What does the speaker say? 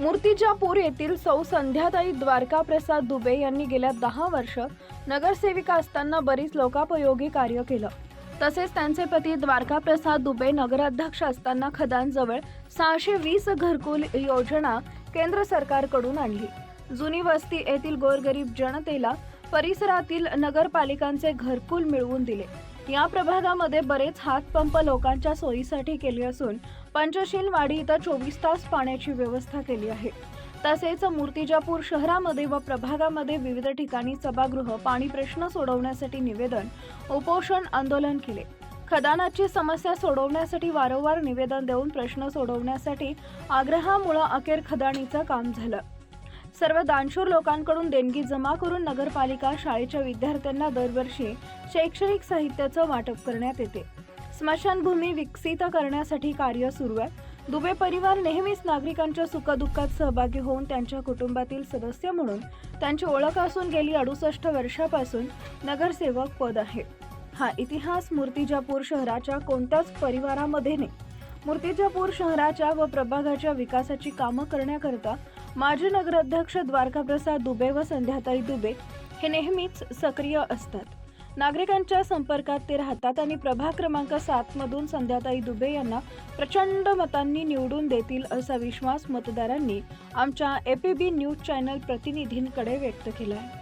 मूर्तिजापूर येथील सौ संध्याताई द्वारका प्रसाद दुबे यांनी गेल्या दहा वर्ष नगरसेविका असताना बरीच लोकापयोगी कार्य केलं. तसेच त्यांचे पती द्वारका प्रसाद दुबे नगराध्यक्ष असताना खदानजवळ सहाशे वीस घरकुल योजना केंद्र सरकारकडून आणली. जुनी वस्ती येथील गोरगरीब जनतेला परिसरातील नगरपालिकांचे घरकुल मिळवून दिले. या प्रभागामध्ये बरेच हातपंप लोकांच्या सोयीसाठी केले असून पंचशील वाडी इथं चोवीस तास पाण्याची व्यवस्था केली आहे. तसेच मूर्तिजापूर शहरामध्ये व प्रभागामध्ये विविध ठिकाणी सभागृह पाणी प्रश्न सोडवण्यासाठी निवेदन उपोषण आंदोलन केले. खदानाची समस्या सोडवण्यासाठी वारंवार निवेदन देऊन प्रश्न सोडवण्यासाठी आग्रहामुळं अखेर खदाणीचं काम झालं. सर्व दानशूर लोकांकडून देणगी जमा करून नगरपालिका शाळेच्या विद्यार्थ्यांना दरवर्षी शैक्षणिक साहित्याचं वाटप करण्यात येते. स्मशानभूमी विकसित करण्यासाठी कार्य सुरू आहे. दुबे परिवार नेहमीच नागरिकांच्या सुखदुःखात सहभागी होऊन त्यांच्या कुटुंबातील सदस्य म्हणून त्यांची ओळख असून गेली अडुसष्ट वर्षापासून नगरसेवक पद आहे. हा इतिहास मूर्तिजापूर शहराच्या कोणत्याच परिवारामध्ये नाही. मूर्तिजापूर शहराच्या व प्रभागाच्या विकासाची कामं करण्याकरता माजी नगराध्यक्ष द्वारकाप्रसाद दुबे व संध्याताई दुबे हे नेहमीच सक्रिय असतात. नागरिकांच्या संपर्कात ते राहतात आणि प्रभाग क्रमांक सातमधून संध्याताई दुबे यांना प्रचंड मतांनी निवडून देतील असा विश्वास मतदारांनी आमच्या एपीबी न्यूज चॅनल प्रतिनिधींकडे व्यक्त केला आहे